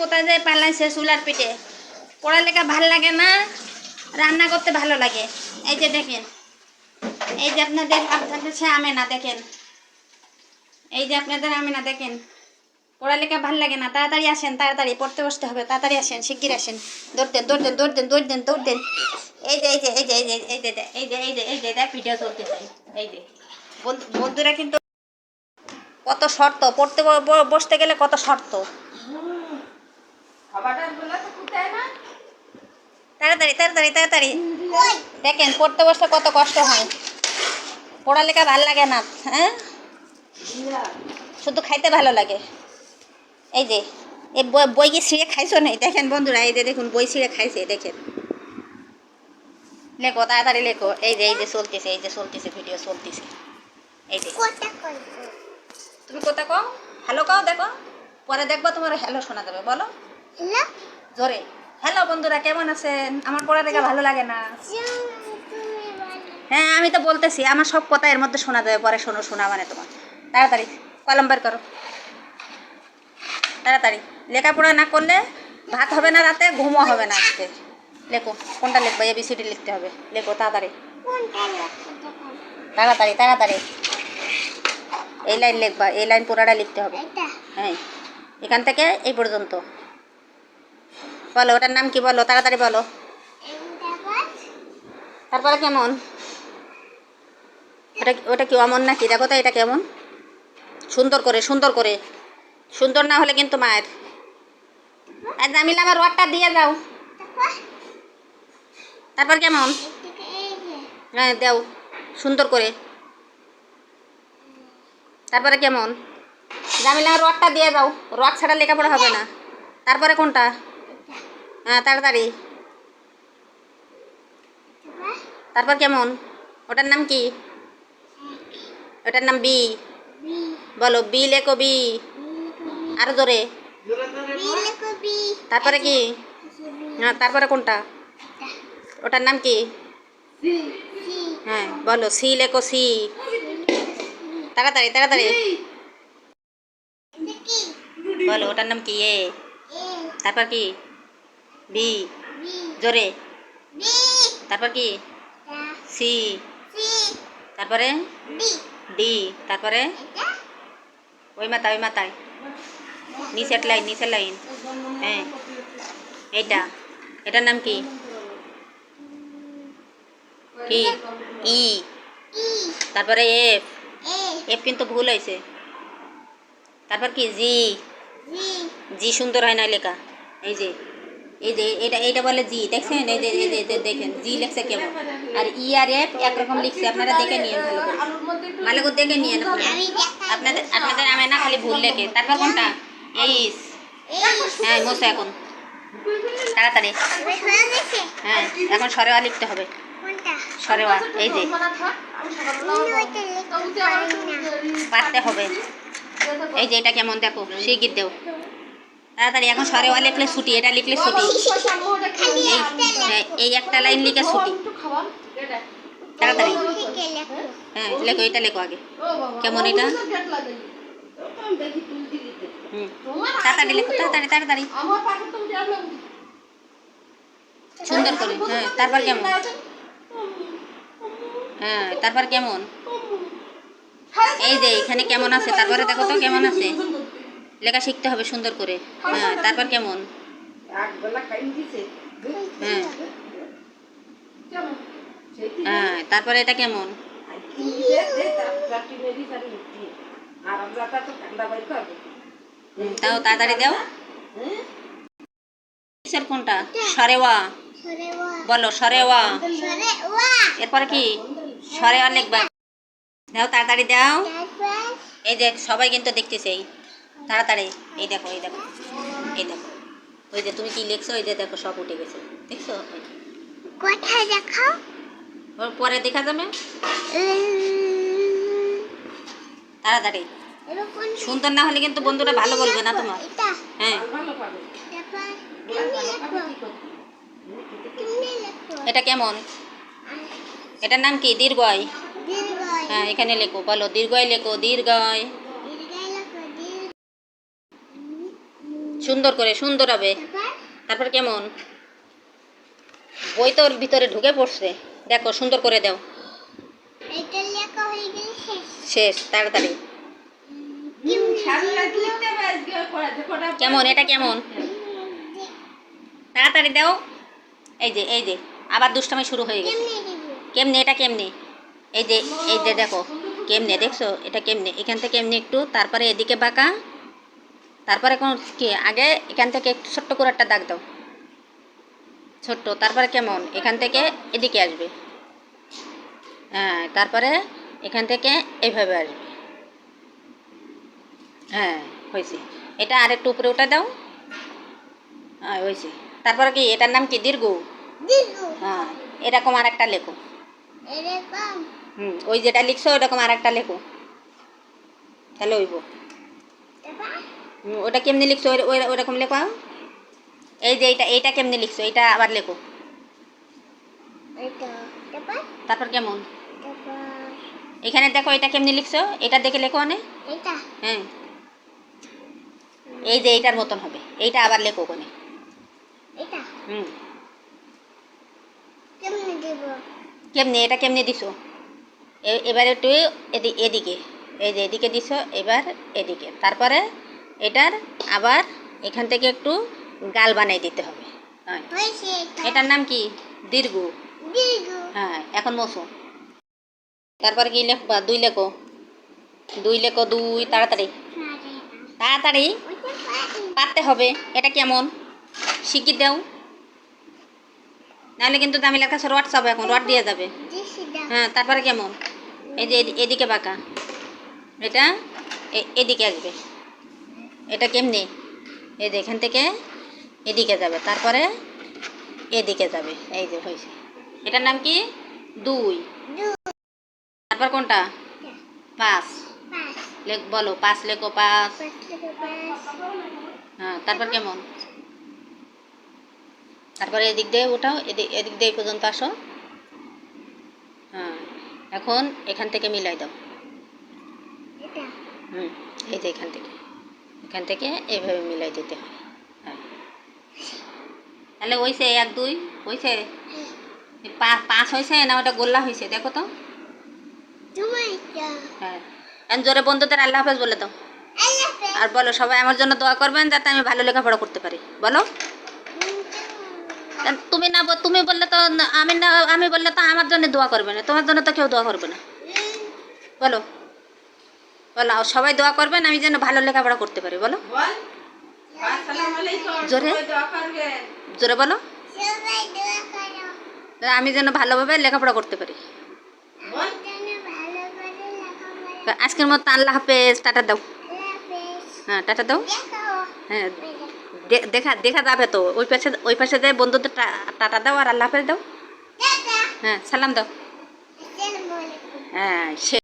কোথায় যায় পালাইছে চুলার পিঠে। পড়ালেখা ভালো লাগে না, রান্না করতে ভালো লাগে। এই যে দেখেন, এই যে আপনাদের আপনাদের সে আমে না দেখেন। এই যে আপনাদের আমে না দেখেন। পড়ালেখা ভালো লাগে না, তাড়াতাড়ি আসেন, তাড়াতাড়ি, পড়তে বসতে হবে, তাড়াতাড়ি আসেন, শিগগির আসেন। দৌড় দেন দৌড় দেন দৌড় দেন দৌড় দেন দৌড় দেন এই যে এই যে এই যে এই যে এই যে এই যে এই যে এই যে ভিডিও চলতে এই যে। বন্ধু- বন্ধুরা কিন্তু কত শর্ত, পড়তে বসতে গেলে কত শর্ত। তাড়াতাড়ি তাড়াতাড়ি তাড়াতাড়ি। দেখেন পড়তে বসলে কত কষ্ট হয়। পড়ালেখা ভালো লাগে না হ্যাঁ? শুধু খাইতে ভালো লাগে। এই যে এই বই- বই কি ছিঁড়ে খাইছো নাই? দেখেন বন্ধুরা এই যে দেখুন বই ছিঁড়ে খাইছে দেখেন। লেখো তাড়াতাড়ি লেখো। এই যে এই যে চলতেছে এই যে চলতেছে ভিডিও চলতেছে। এই যে। তুমি কোথা কও? হ্যালো কও দেখো। পরে দেখব তোমার হ্যালো শোনা যাবে বলো। জোরে। হ্যালো বন্ধুরা কেমন আছেন? আমার পড়ালেখা ভালো লাগে না? হ্যাঁ আমি তো বলতেছি আমার সব কথা এর মধ্যে শোনা যাবে পরে শোনো শোনা মানে তোমার। তাড়াতাড়ি কলম বের করো। তাড়াতাড়ি লেখাপড়া না করলে ভাত হবে না রাতে ঘুমও হবে না আজকে। লেখো কোনটা লিখব? এবিসিডি লিখতে হবে। লেখো তাড়াতাড়ি। তাড়াতাড়ি তাড়াতাড়ি। এই লাইন লিখবা এই লাইন পুরাটা লিখতে হবে। হ্যাঁ এখান থেকে এই পর্যন্ত। বলো ওটার নাম কি বলো? তাড়াতাড়ি বলো। তারপরে কেমন? ওটা ওটা কি অমন নাকি? দেখো তো এটা কেমন। সুন্দর করে সুন্দর করে। সুন্দর না হলে কিন্তু মায়ের। আর জামিলা আমার রডটা দিয়ে যাও তারপর? কেমন? হ্যাঁ দেও। সুন্দর করে। তারপরে কেমন? জামিলা রডটা দিয়ে যাও রড ছাড়া লেখাপড়া হবে না। তারপরে কোনটা? হ্যাঁ তাড়াতাড়ি। তারপর কেমন? ওটার নাম কি? ওটার নাম বি। বলো, বি লেখো বি। আরও জোরে। তারপরে কি? হ্যাঁ তারপরে কোনটা? ওটার নাম কি? হ্যাঁ বলো, সি লেখো সি। তাড়াতাড়ি তাড়াতাড়ি। বলো, ওটার নাম কি? এ। তারপর কি? বি। জোরে। তারপর কি? সি। তারপরে? ডি। তারপরে? ওই মাথা ওই মাথায়। নিচের লাইন নিচের লাইন হ্যাঁ। এইটা। এটার নাম কি? কি? ই। তারপরে এফ। এফ কিন্তু ভুল হয়েছে। তারপর কি? জি। জি সুন্দর হয় না লেখা। এই যে। এই যে এটা এইটা বলে জি, দেখছেন? এই যে এই যে দেখেন, জি লেখছে কেমন? আর ই আর এফ একরকম লিখছে, আপনারা দেখে নিয়েন ভালো করে। ভালো করে দেখে নিয়েন আপনাদের আপনাদের আমি না খালি ভুল লেখে। তারপর কোনটা? এইস। হ্যাঁ মোসো এখন। তাড়াতাড়ি। হ্যাঁ এখন সরেওয়া লিখতে হবে। সরেওয়া, এই যে। পারতে হবে। এই যে, এটা কেমন দেখো? শিগির দেও। তাড়াতাড়ি, এখন সরেওয়া লিখলে ছুটি, এটা লিখলে ছুটি। এই একটা লাইন লিখে ছুটি। তাড়াতাড়ি। হ্যাঁ লেখো, এটা লেখো আগে। কেমন এটা? হুম। তাড়াতাড়ি লেখো, তাড়াতাড়ি তাড়াতাড়ি। সুন্দর করে হ্যাঁ তারপর কেমন? হ্যাঁ তারপর কেমন? এই যে, এখানে কেমন আছে? তারপরে দেখো তো কেমন আছে। লেখা শিখতে হবে সুন্দর করে। হ্যাঁ তারপর কেমন? হ্যাঁ। হ্যাঁ তারপরে এটা কেমন? তাও তাড়াতাড়ি দাও। কিসের কোনটা সরেওয়া। বলো সরেওয়া। এরপরে কি? সরেওয়া লিখবা। দাও তাড়াতাড়ি দাও। এই দেখ সবাই কিন্তু দেখতেছে। এই তাড়াতাড়ি এই দেখো এই দেখো এই দেখো। ওই যে তুমি কি লিখছো ওই যে দেখো সব উঠে গেছে। দেখছ? কোথায় দেখাও ওর পরে দেখা যাবে। তাড়াতাড়ি। সুন্দর না হলে কিন্তু বন্ধুরা ভালো বলবে না তোমার। হ্যাঁ। এটা কেমন? এটার নাম কি? দীর্ঘয়। হ্যাঁ এখানে লেখো বলো। দীর্ঘয় লেখো দীর্ঘয় দীর্ঘই লেখো দীর্ঘ সুন্দর করে সুন্দর হবে। তারপর কেমন? বই তোর ভিতরে ঢুকে পড়ছে। দেখো, সুন্দর করে দাও। শেষ, তাড়াতাড়ি। কেমন, এটা কেমন? তাড়াতাড়ি দাও। এই যে এই যে, আবার দুষ্টামি শুরু হয়ে গেছে। কেমনে, এটা কেমনে? এই যে এই যে দেখো, কেমনে, দেখছ? এটা কেমনে? এখান থেকে এমনি একটু? তারপরে এদিকে বাঁকা। তারপরে কোন কি আগে এখান থেকে একটু ছোট্ট করে একটা দাগ দাও। ছোট্ট তারপরে কেমন? এখান থেকে এদিকে আসবে। হ্যাঁ তারপরে এখান থেকে এইভাবে আসবে। হ্যাঁ হয়েছে। এটা আর একটু উপরে উঠে দাও। হ্যাঁ হয়েছে। তারপরে কি এটার নাম কি দীর্ঘ? হ্যাঁ এরকম আর একটা লেখো হুম ওই যেটা লিখছো ওরকম আর একটা লেখো। তাহলে হুম, ওটা কেমনি লিখছো? ওরকম লেখো এই যে এইটা এইটা কেমনি লিখছো? এইটা আবার লেখো। তারপর? কেমন? এখানে দেখো এটা কেমনি লিখছো? এটা দেখে লেখো এটা হ্যাঁ। এই যে এইটার মতন হবে। এইটা আবার লেখো ওখানে। হুম। কেমনে এটা কেমনি দিছো? এবার একটু এদিকে। এই যে এদিকে দিছো এবার এদিকে। তারপরে এটার আবার এখান থেকে একটু গাল বানাই দিতে হবে। হ্যাঁ। এটার নাম কি? দীর্ঘ। হ্যাঁ এখন মশো তারপরে কি লেখবা দুই লেখো। দুই লেখো দুই তাড়াতাড়ি। তাড়াতাড়ি পারতে হবে। এটা কেমন? শিখিয়ে দাও। নাহলে কিন্তু দামিলার লেখা রড চাবো এখন রড দিয়ে যাবে। হ্যাঁ তারপরে কেমন? এই যে এদি- এদিকে বাঁকা। এটা এদিকে আসবে। এটা কেমনি? এই যে এখান থেকে এদিকে যাবে, তারপরে এদিকে যাবে, এই যে হয়েছে। এটার নাম কি? দুই। তারপর কোনটা? পাঁচ। লেখ, বলো, পাঁচ লেখো, পাঁচ। হ্যাঁ তারপর কেমন? তারপরে এদিক দিয়ে উঠাও এদিক এদিক দিয়ে পর্যন্ত আসো। হ্যাঁ এখন এখান থেকে মিলাই দাও। হুম, এই যে এখান থেকে। এখান থেকে এইভাবে মিলাই দিতে হয়। তাহলে হয়েছে এক, দুই হয়েছে পাঁচ হয়েছে না ওটা গোল্লা হয়েছে দেখো তো। হ্যাঁ। জোরে বন্ধুদের আল্লাহ হাফেজ বলে দাও। আর বলো, সবাই আমার জন্য দোয়া করবেন যাতে আমি ভালো লেখাপড়া করতে পারি। বলো। তুমি না তুমি বললে তো আমি না, আমি বললে তো আমার জন্য দোয়া করবে না। তোমার জন্য তো কেউ দোয়া করবে না। বলো। বলো সবাই দোয়া করবেন আমি যেন ভালো লেখাপড়া করতে পারি বলো। জোরে। জোরে বলো। সবাই দোয়া করো। তা আমি যেন ভালোভাবে লেখাপড়া করতে পারি। আজকের মতো আল্লাহ হাফেজ টাটা দাও। হ্যাঁ টাটা দাও। হ্যাঁ দেখা দেখা যাবে তো। ওই পাশে ওই পাশে যায় বন্ধুদের টা- টাটা দাও আর আল্লাহ হাফেজ দাও। হ্যাঁ সালাম দাও। হ্যাঁ সে